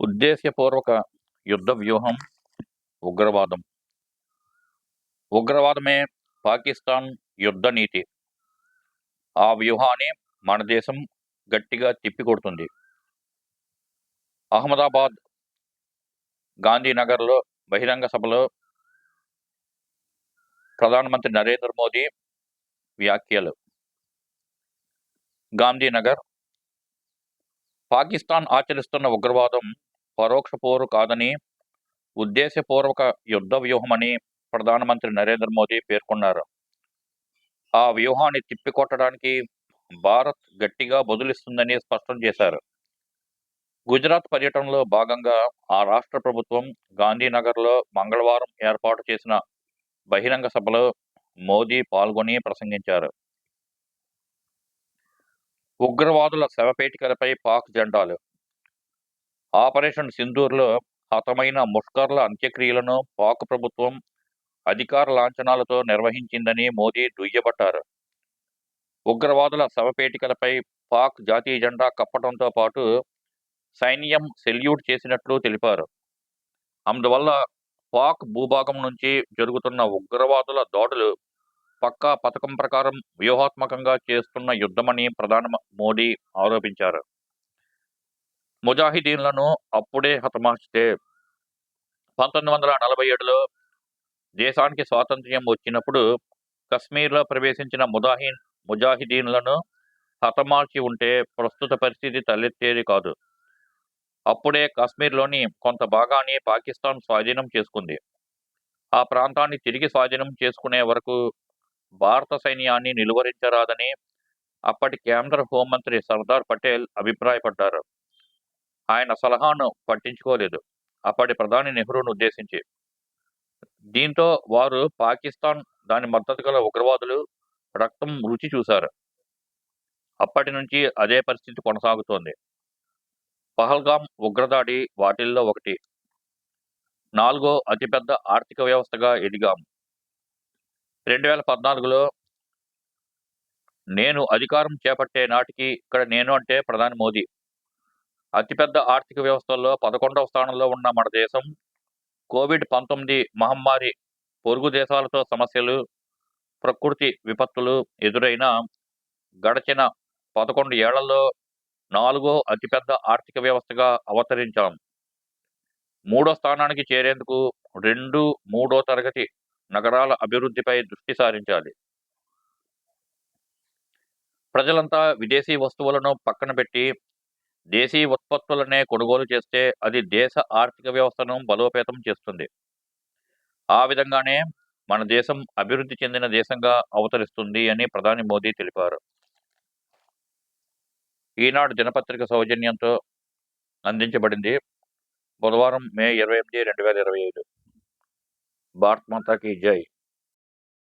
ఉద్దేశ్యపూర్వక యుద్ధ వ్యూహం ఉగ్రవాదం. ఉగ్రవాదమే పాకిస్తాన్ యుద్ధ నీతి. ఆ వ్యూహాన్ని మన దేశం గట్టిగా తిప్పికొడుతుంది. అహ్మదాబాద్ గాంధీనగర్లో బహిరంగ సభలో ప్రధానమంత్రి నరేంద్ర మోదీ వ్యాఖ్యలు. గాంధీనగర్ పాకిస్తాన్ ఆచరిస్తున్న ఉగ్రవాదం పరోక్షపోరు కాదని ఉద్దేశపూర్వక యుద్ధ వ్యూహమని ప్రధానమంత్రి నరేంద్ర మోదీ పేర్కొన్నారు. ఆ వ్యూహాన్ని తిప్పికొట్టడానికి భారత్ గట్టిగా బదులిస్తుందని స్పష్టం చేశారు. గుజరాత్ పర్యటనలో భాగంగా ఆ రాష్ట్ర ప్రభుత్వం గాంధీనగర్లో మంగళవారం ఏర్పాటు చేసిన బహిరంగ సభలో మోదీ పాల్గొని ప్రసంగించారు. ఉగ్రవాదుల శవపేటికలపై పాక్ జెండాలు ఆపరేషన్ సింధూర్లో హతమైన ముష్కర్ల అంత్యక్రియలను పాక్ ప్రభుత్వం అధికార లాంఛనాలతో నిర్వహించిందని మోదీ దుయ్యబట్టారు. ఉగ్రవాదుల శవపేటికలపై పాక్ జాతీయ జెండా కప్పడంతో పాటు సైన్యం సెల్యూట్ చేసినట్లు తెలిపారు. అందువల్ల పాక్ భూభాగం నుంచి జరుగుతున్న ఉగ్రవాదుల దాడులు పక్కా పథకం ప్రకారం వ్యూహాత్మకంగా చేస్తున్న యుద్ధమని ప్రధాని మోడీ ఆరోపించారు. ముజాహిదీన్లను అప్పుడే హతమార్చితే పంతొమ్మిది వందల నలభై ఏడులో దేశానికి స్వాతంత్ర్యం వచ్చినప్పుడు కశ్మీర్లో ప్రవేశించిన ముదాహిన్ ముజాహిదీన్లను హతమార్చి ఉంటే ప్రస్తుత పరిస్థితి తలెత్తేది కాదు. అప్పుడే కాశ్మీర్లోని కొంత భాగాన్ని పాకిస్తాన్ స్వాధీనం చేసుకుంది. ఆ ప్రాంతాన్ని తిరిగి స్వాధీనం చేసుకునే వరకు భారత సైన్యాన్ని నిలువరించరాదని అప్పటి కేంద్ర హోంమంత్రి సర్దార్ పటేల్ అభిప్రాయపడ్డారు. ఆయన సలహాను పట్టించుకోలేదు. అప్పటి ప్రధాని నెహ్రూను ఉద్దేశించి. దీంతో వారు పాకిస్తాన్ దాని మద్దతు గల ఉగ్రవాదులు రక్తం రుచి చూశారు. అప్పటి నుంచి అదే పరిస్థితి కొనసాగుతోంది. పహల్గాం ఉగ్రదాడి వాటిల్లో ఒకటి. నాలుగో అతిపెద్ద ఆర్థిక వ్యవస్థగా ఎదిగాం. రెండు వేల పద్నాలుగులో నేను అధికారం చేపట్టే నాటికి ఇక్కడ నేను అంటే ప్రధాని మోదీ. అతిపెద్ద ఆర్థిక వ్యవస్థల్లో పదకొండవ స్థానంలో ఉన్న మన దేశం కోవిడ్ పంతొమ్మిది మహమ్మారి పొరుగు దేశాలతో సమస్యలు ప్రకృతి విపత్తులు ఎదురైన గడచిన పదకొండు ఏళ్ళలో నాలుగో అతిపెద్ద ఆర్థిక వ్యవస్థగా అవతరించాం. మూడో స్థానానికి చేరేందుకు రెండు మూడో తరగతి నగరాల అభివృద్ధిపై దృష్టి సారించాలి. ప్రజలంతా విదేశీ వస్తువులను పక్కన పెట్టి దేశీ ఉత్పత్తులనే కొనుగోలు చేస్తే అది దేశ ఆర్థిక వ్యవస్థను బలోపేతం చేస్తుంది. ఆ విధంగానే మన దేశం అభివృద్ధి చెందిన దేశంగా అవతరిస్తుంది అని ప్రధాని మోదీ తెలిపారు. ఈనాడు దినపత్రిక సౌజన్యంతో అందించబడింది బుధవారం మే ఇరవై ఎనిమిది రెండు వేల ఇరవై ఐదు. భారత్ మాతాకి జై.